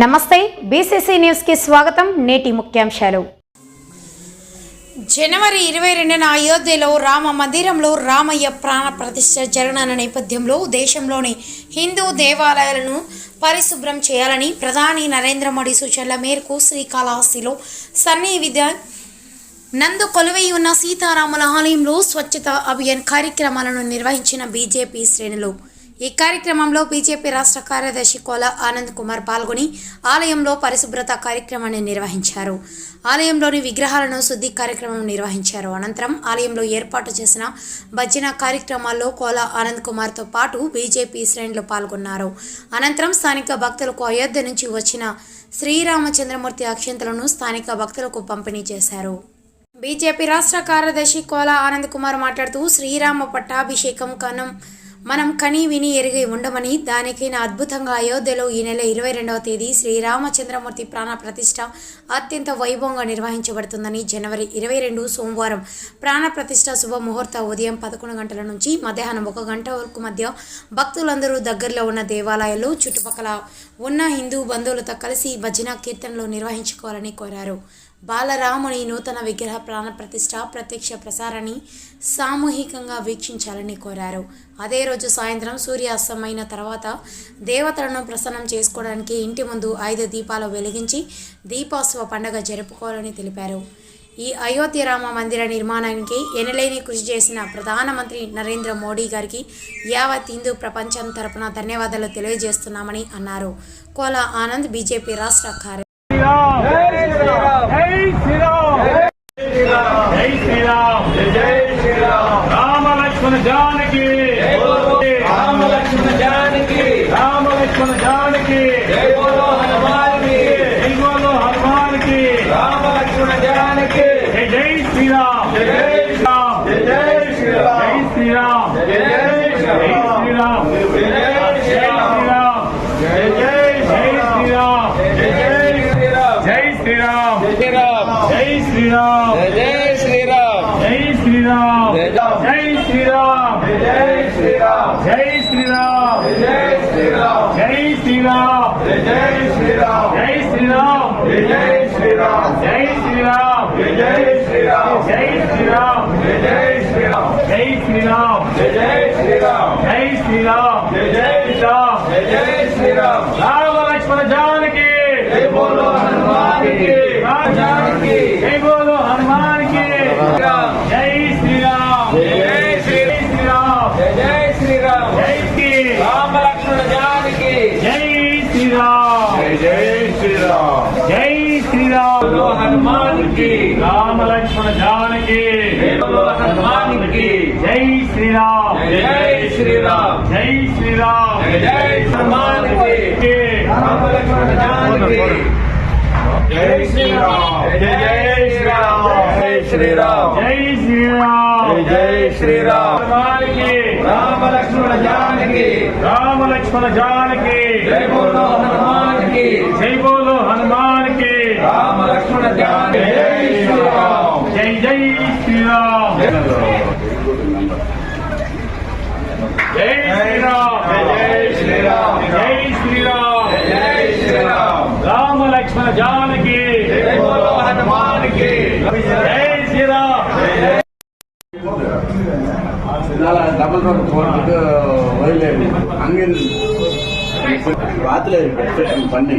నమస్తే బీసీసీ న్యూస్కి స్వాగతం నేటి ముఖ్యాంశాలు. జనవరి ఇరవై రెండున అయోధ్యలో రామ మందిరంలో రామయ్య ప్రాణ ప్రతిష్ఠ జరగనున్న నేపథ్యంలో దేశంలోని హిందూ దేవాలయాలను పరిశుభ్రం చేయాలని ప్రధాని నరేంద్ర మోడీ సూచనల మేరకు శ్రీకాళహస్తిలో సన్నిహిత నందు కొలువై ఉన్న సీతారాముల ఆలయంలో స్వచ్ఛత అభియాన్ కార్యక్రమాలను నిర్వహించిన బీజేపీ శ్రేణులు. ఈ కార్యక్రమంలో బీజేపీ రాష్ట్ర కార్యదర్శి కోల ఆనంద్ కుమార్ పాల్గొని ఆలయంలో పరిశుభ్రత కార్యక్రమాన్ని నిర్వహించారు. ఆలయంలోని విగ్రహాలను శుద్ధి కార్యక్రమం నిర్వహించారు. అనంతరం ఆలయంలో ఏర్పాటు చేసిన భజన కార్యక్రమాల్లో కోల ఆనంద్ కుమార్తో పాటు బీజేపీ శ్రేణులు పాల్గొన్నారు. అనంతరం స్థానిక భక్తులకు అయోధ్య నుంచి వచ్చిన శ్రీరామచంద్రమూర్తి అక్షంతలను స్థానిక భక్తులకు పంపిణీ చేశారు. బీజేపీ రాష్ట్ర కార్యదర్శి కోల ఆనంద్ కుమార్ మాట్లాడుతూ శ్రీరామ పట్టాభిషేకం కనం మనం కని విని ఎరిగి ఉండమని దానికైనా అద్భుతంగా అయోధ్యలో ఈ నెల ఇరవై రెండవ తేదీ శ్రీరామచంద్రమూర్తి ప్రాణ ప్రతిష్ట అత్యంత వైభవంగా నిర్వహించబడుతుందని జనవరి ఇరవై రెండు సోమవారం ప్రాణ ప్రతిష్ట శుభముహూర్త ఉదయం పదకొండు గంటల నుంచి మధ్యాహ్నం ఒక గంట వరకు మధ్య భక్తులందరూ దగ్గరలో ఉన్న దేవాలయాలు చుట్టుపక్కల ఉన్న హిందూ బంధువులతో కలిసి భజన కీర్తనలు నిర్వహించుకోవాలని కోరారు. బాలరాముని నూతన విగ్రహ ప్రాణ ప్రతిష్ట ప్రత్యక్ష ప్రసారాన్ని సామూహికంగా వీక్షించాలని కోరారు. అదే రోజు సాయంత్రం సూర్యాస్తమైన తర్వాత దేవతలను ప్రసన్నం చేసుకోవడానికి ఇంటి ముందు ఐదు దీపాలు వెలిగించి దీపోత్సవ పండుగ జరుపుకోవాలని తెలిపారు. ఈ అయోధ్య రామ మందిర నిర్మాణానికి ఎనలేని కృషి చేసిన ప్రధానమంత్రి నరేంద్ర మోడీ గారికి యావత్ హిందూ ప్రపంచం తరపున ధన్యవాదాలు తెలియజేస్తున్నామని అన్నారు. కోలా ఆనంద్ బీజేపీ రాష్ట్ర కార్య ஸ்ரீராமனுக்கு ஜெய் ஸ்ரீராம் జై శ్రీరామ్ జై శ్రీరామ్ జై శ్రీరామ్ జై శ్రీరామ్ జై శ్రీరామ్ జై శ్రీరామ్ జై శ్రీరామ్ రామ లక్ష్మణ జానకి జై బోలో హనుమానికి జానకి జై బోలో హనుమానికి జై శ్రీరామ్ జై श्रीराम जय श्रीराम जय श्रीराम जय सम्मान के जय श्रीराम जय श्रीराम जय श्रीराम जय श्रीराम जय श्रीराम राम लक्ष्मण जानकी राम लक्ष्मण जानकी जय बोलो हनुमान की जय बोलो हनुमान की राम लक्ष्मण जानकी जय श्रीराम जय जय श्रीराम లక్ష్మణ జానకి జై శ్రీరామ్ డబల్ போட்டு வயலேன் அங்கிருந்து ராத்திரி பண்ணி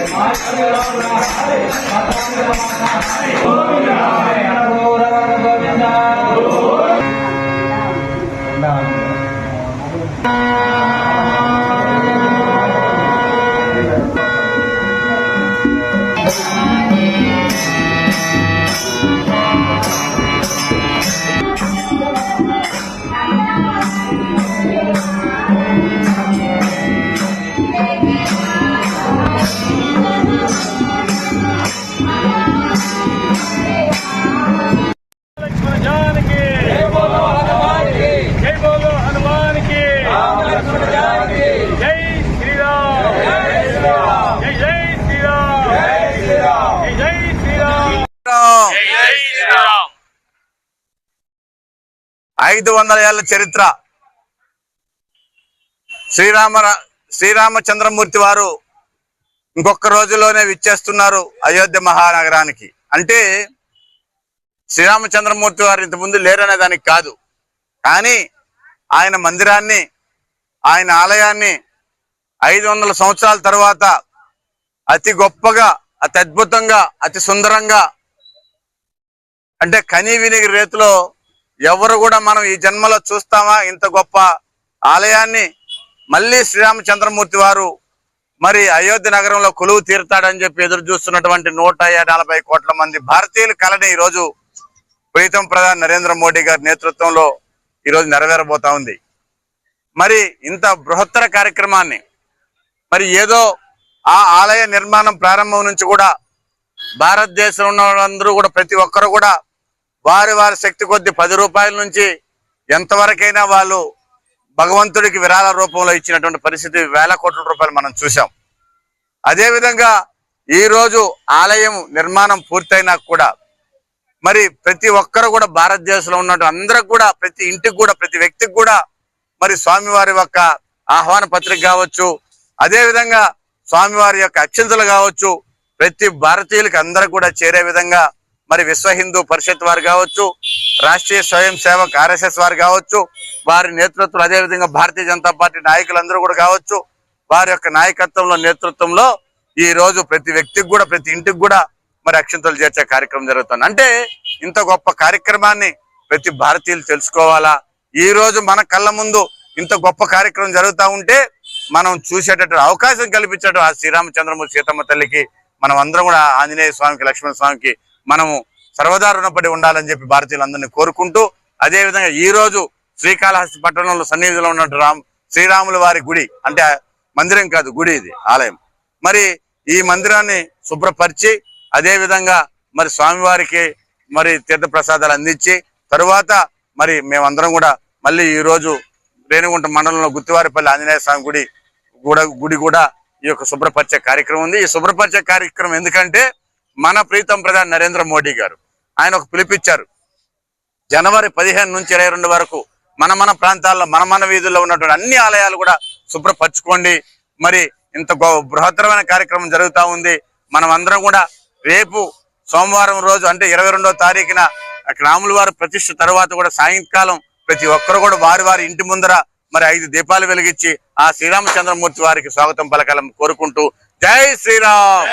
లక్ష్మణ ఐదు వందల ఏళ్ళ చరిత్ర. శ్రీరామ శ్రీరామచంద్రమూర్తి వారు ఇంకొక రోజులోనే విచ్చేస్తున్నారు అయోధ్య మహానగరానికి. అంటే శ్రీరామచంద్రమూర్తి వారు ఇంతకుముందు లేరనే దానికి కాదు. కానీ ఆయన మందిరాన్ని ఆయన ఆలయాన్ని ఐదు వందల సంవత్సరాల తర్వాత అతి గొప్పగా అతి అద్భుతంగా అతి సుందరంగా అంటే కనీ వినిగి రేతిలో ఎవరు కూడా మనం ఈ జన్మలో చూస్తామా? ఇంత గొప్ప ఆలయాన్ని మళ్ళీ శ్రీరామచంద్రమూర్తి వారు మరి అయోధ్య నగరంలో కొలువు తీరుతాడని చెప్పి ఎదురు చూస్తున్నటువంటి నూట నలభై కోట్ల మంది భారతీయుల కళని ఈరోజు ప్రీతం ప్రధాని నరేంద్ర మోడీ గారి నేతృత్వంలో ఈరోజు నెరవేరబోతా ఉంది. మరి ఇంత బృహత్తర కార్యక్రమాన్ని మరి ఏదో ఆ ఆలయ నిర్మాణం ప్రారంభం నుంచి కూడా భారతదేశంలో ఉన్న వాళ్ళందరూ కూడా ప్రతి ఒక్కరు కూడా వారి వారి శక్తి కొద్ది పది రూపాయల నుంచి ఎంతవరకైనా వాళ్ళు భగవంతుడికి విరాళ రూపంలో ఇచ్చినటువంటి పరిస్థితి వేల కోట్ల రూపాయలు మనం చూసాం అదేవిధంగా ఈరోజు ఈ రోజు ఆలయం నిర్మాణం పూర్తయినా కూడా మరి ప్రతి ఒక్కరు కూడా భారతదేశంలో ఉన్నట్టు అందరికి కూడా ప్రతి ఇంటికి కూడా ప్రతి వ్యక్తికి కూడా మరి స్వామివారి యొక్క ఆహ్వాన పత్రిక కావచ్చు అదేవిధంగా స్వామివారి యొక్క అక్షంతలు కావచ్చు ప్రతి భారతీయులకి అందరికి కూడా చేరే విధంగా మరి విశ్వ హిందూ పరిషత్ వారు కావచ్చు రాష్ట్రీయ స్వయం సేవక్ ఆర్ఎస్ఎస్ వారు కావచ్చు వారి నేతృత్వం అదే విధంగా భారతీయ జనతా పార్టీ నాయకులందరూ కూడా కావచ్చు వారి యొక్క నాయకత్వంలో నేతృత్వంలో ఈ రోజు ప్రతి వ్యక్తికి కూడా ప్రతి ఇంటికి కూడా మరి అక్షంతలు చేర్చే కార్యక్రమం జరుగుతుంది. అంటే ఇంత గొప్ప కార్యక్రమాన్ని ప్రతి భారతీయులు తెలుసుకోవాలా? ఈ రోజు మన కళ్ళ ముందు ఇంత గొప్ప కార్యక్రమం జరుగుతూ ఉంటే మనం చూసేటట్టు అవకాశం కల్పించడం ఆ శ్రీరామచంద్రమూర్తి సీతమ్మ తల్లికి మనం అందరం కూడా ఆంజనేయ స్వామికి లక్ష్మణ స్వామికి మనము సర్వదా రుణపడి ఉండాలని చెప్పి భారతీయులందరినీ కోరుకుంటూ అదే విధంగా ఈ రోజు శ్రీకాళహస్తి పట్టణంలో సన్నిధిలో ఉన్నట్టు రామ్ శ్రీరాముల వారి గుడి అంటే మందిరం కాదు గుడి ఇది ఆలయం. మరి ఈ మందిరాన్ని శుభ్రపరిచి అదేవిధంగా మరి స్వామివారికి మరి తీర్థ ప్రసాదాలు అందించి తరువాత మరి మేమందరం కూడా మళ్ళీ ఈ రోజు మండలంలో గుత్తివారిపల్లి ఆంజనేయ స్వామి గుడి కూడా గుడి కూడా ఈ యొక్క శుభ్రపరిచే కార్యక్రమం ఉంది. ఈ శుభ్రపరిచే కార్యక్రమం ఎందుకంటే మన ప్రీతం ప్రధాని నరేంద్ర మోడీ గారు. ఆయన ఒక పిలిపిచ్చారు. జనవరి పదిహేను నుంచి ఇరవై రెండు వరకు మన మన ప్రాంతాల్లో మన మన వీధుల్లో ఉన్నటువంటి అన్ని ఆలయాలు కూడా శుభ్రపరచుకోండి. మరి ఇంత బృహత్తరమైన కార్యక్రమం జరుగుతా ఉంది. మనం అందరం కూడా రేపు సోమవారం రోజు అంటే ఇరవై రెండో తారీఖున రాముల వారి ప్రతిష్ఠ తర్వాత కూడా సాయంకాలం ప్రతి ఒక్కరు కూడా వారి వారి ఇంటి ముందర మరి ఐదు దీపాలు వెలిగించి ఆ శ్రీరామచంద్రమూర్తి వారికి స్వాగతం పలకాలని కోరుకుంటూ జై శ్రీరామ్!